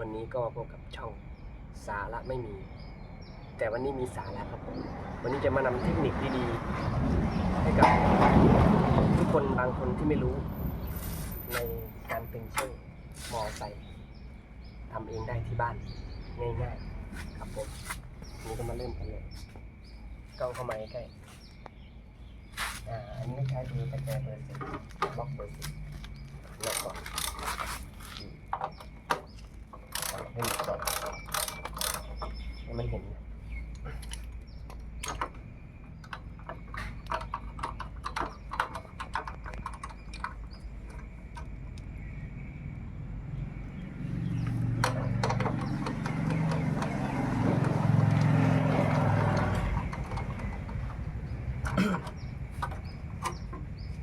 วันนี้ก็พบกับช่องสาระไม่มี แต่วันนี้มีสาระครับผมวันนี้จะมานำเทคนิคดีๆให้กับทุกคนบางคนที่ไม่รู้ ในการเป็นโซ่มอไซค์ทำเองได้ที่บ้านง่ายๆครับผมนี้ก็มาเริ่มกันเลยกล้องเข้ามาใกล้อ่าอันนี้ใช้ดูประแจเบอร์สิบล็อกเบอร์สิบแล้วก่อน ให้หมดก่อนให้มันเห็นนะ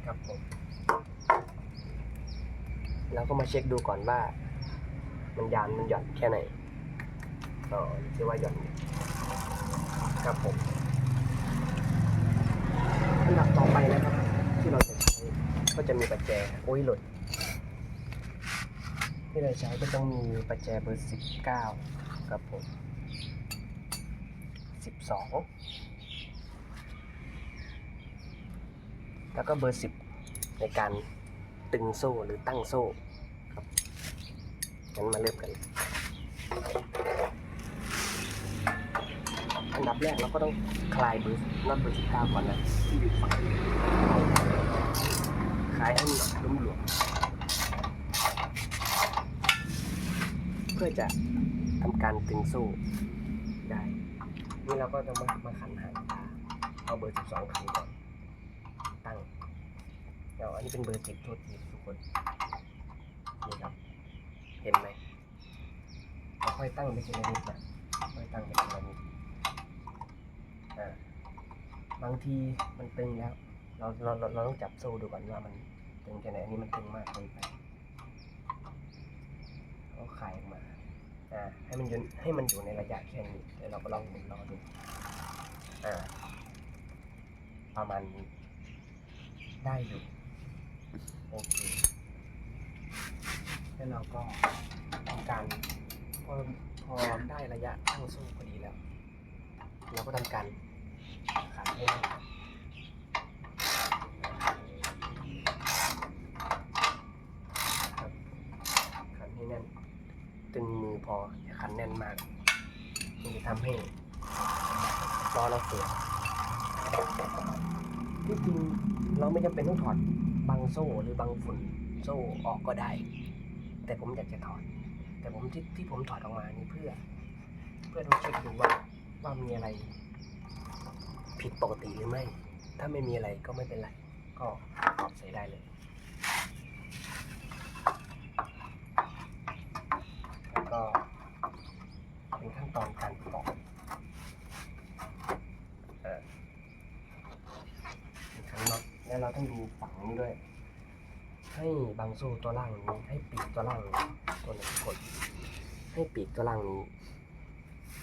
ครับผมแล้วก็มาเช็คดูก่อนว่า มันยานมันหย่อนแค่ไหนอ๋อที่ว่าหย่อนครับผมอันดับต่อไปนะครับ ที่เราจะใช้ก็จะมีประแจโอ้ยหล่นที่เราใช้ก็ต้องมีประแจเบอร์สิบเก้าครับผมสิบสองแล้วก็เบอร์สิบในการตึงโซ่หรือตั้งโซ่ งั้นมาเริ่มกัน อันดับแรกเราก็ต้องคลายเบอร์น็อตเบอร์สิบเก้าก่อนนะที่อยู่ฝั่งคลายให้มันหลวมหลวมเพื่อจะทำการตึงโซ่ได้ นี่เราก็จะมามาขันหางตาเอาเบอร์สิบสองขันก่อนตั้งเดี๋ยวอันนี้เป็นเบอร์สิบโทษทีทุกคนนี่ครับ เห็นไหมเราค่อยตั้งไปทีละนิดนะค่อยตั้งไปทีละนิดอ่าบางทีมันตึงแล้ว เราเราเราเราต้องจับโซ่ดูก่อนว่ามันตึงแค่ไหนอันนี้มันตึงมากเกินไปเราคลายออกมาอ่าให้มันยืนให้มันอยู่ในระยะแค่นี้เดี๋ยวเราก็ลองหมุนรอดูอ่าประมาณนี้ได้อยู่โอเค แล้วเราก็ทำการพอพอได้ระยะตั้งโซ่พอดีแล้ว เราก็ทำการขันให้แน่นครับขันให้แน่นตึงมือพออย่าขันแน่นมากมันจะทำให้ล้อเราเสียที่จริงเราไม่จำเป็นต้องถอดบางโซ่หรือบางฝุ่นโซ่ออกก็ได้ แต่ผมอยากจะถอด แต่ผมที่ที่ผมถอดออกมานี่เพื่อ เพื่อดูเช็คดูว่าว่ามีอะไร ผิดปกติหรือไม่ ถ้าไม่มีอะไรก็ไม่เป็นไร ก็ถอดใส่ได้เลยแล้วก็เป็นขั้นตอนการประกอบเอออีกครั้งเนแล้วเราต้องดูฝั่งนี้ด้วย ให้บางโซ่ตัวล่างนี้ ให้ปีกตัวล่างนี้ตัวนี้กดให้ปีกตัวล่างนี้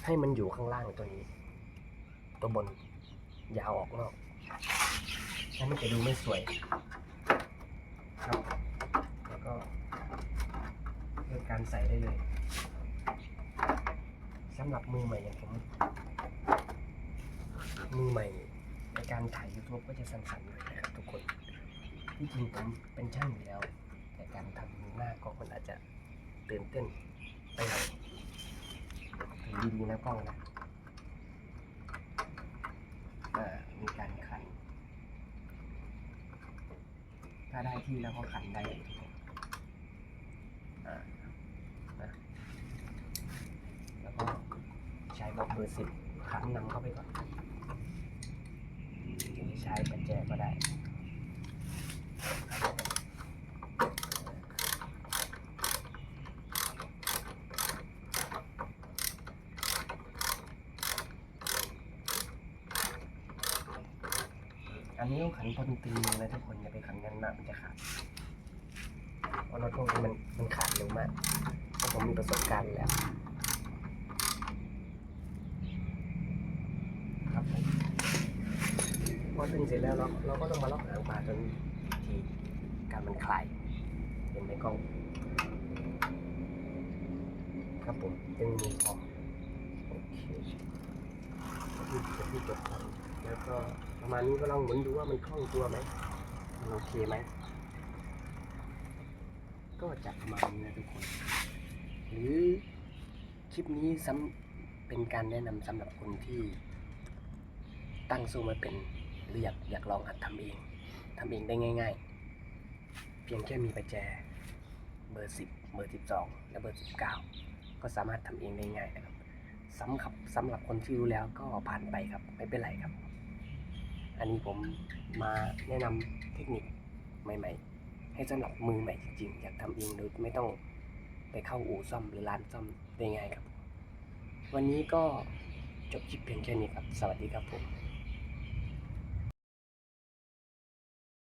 ให้มันอยู่ข้างล่างตัวนี้ ตัวบนยาวออกนอกแล้วมันจะดูไม่สวยครับแล้วก็เริ่มการใส่ได้เลยสำหรับมือใหม่อย่างผมมือใหม่ในการถ่าย YouTube ก็จะสั่นๆหน่อยนะครับทุกคน ที่จริงผมเป็นช่างอยู่แล้ว แต่การทำหน้ากล้องมันอาจจะตื่นเต้นไปหน่อยถือดีๆนะกล้องนะมีการขัน ถ้าได้ที่แล้วก็ขันได้ทุกคนแล้วก็ใช้บล็อกเบอร์สิบขันนำเข้าไปก่อนใช้ประแจก็ได้ อันนี้ต้องขันพอตึงๆนะทุกคนอย่าไปขันกันมากมันจะขาดเพราะรถพวกนี้มันมันขาดเร็วมากเพราะผมมีประสบการณ์แล้ว ครับผมพอตึงเสร็จแล้วเราเราก็ต้องมาล็อกหางปลาจนทีการมันคลายเห็นไหมกล้องครับผมดึงมือออโอเคที่จะที่จบไปแล้วก็ ประมาณนี้ก็ลองหมุนดูว่ามันคล่องตัวไหมมันโอเคไหม ก็จะประมาณนี้นะทุกคน หรือคลิปนี้ซ้ำเป็นการแนะนำสำหรับคนที่ ตั้งสู้ไมาเป็นหรืออยากอยากลองหัดทำเองทำเองได้ง่าย ๆ เพียงแค่มีประแจเบอร์สิบเบอร์สิบสองและเบอร์สิบเก้าก็สามารถทำเองได้ง่ายนะครับสำหรับสำหรับคนที่รู้แล้วก็ผ่านไปครับ ไม่เป็นไรครับ อันนี้ผมมาแนะนำเทคนิคใหม่ ๆ ให้สำหรับมือใหม่จริงๆอยากทำเองโดยไม่ต้องไปเข้าอู่ซ่อมหรือร้านซ่อมได้ง่ายครับ วันนี้ก็จบคลิปเพียงแค่นี้ครับ สวัสดีครับผม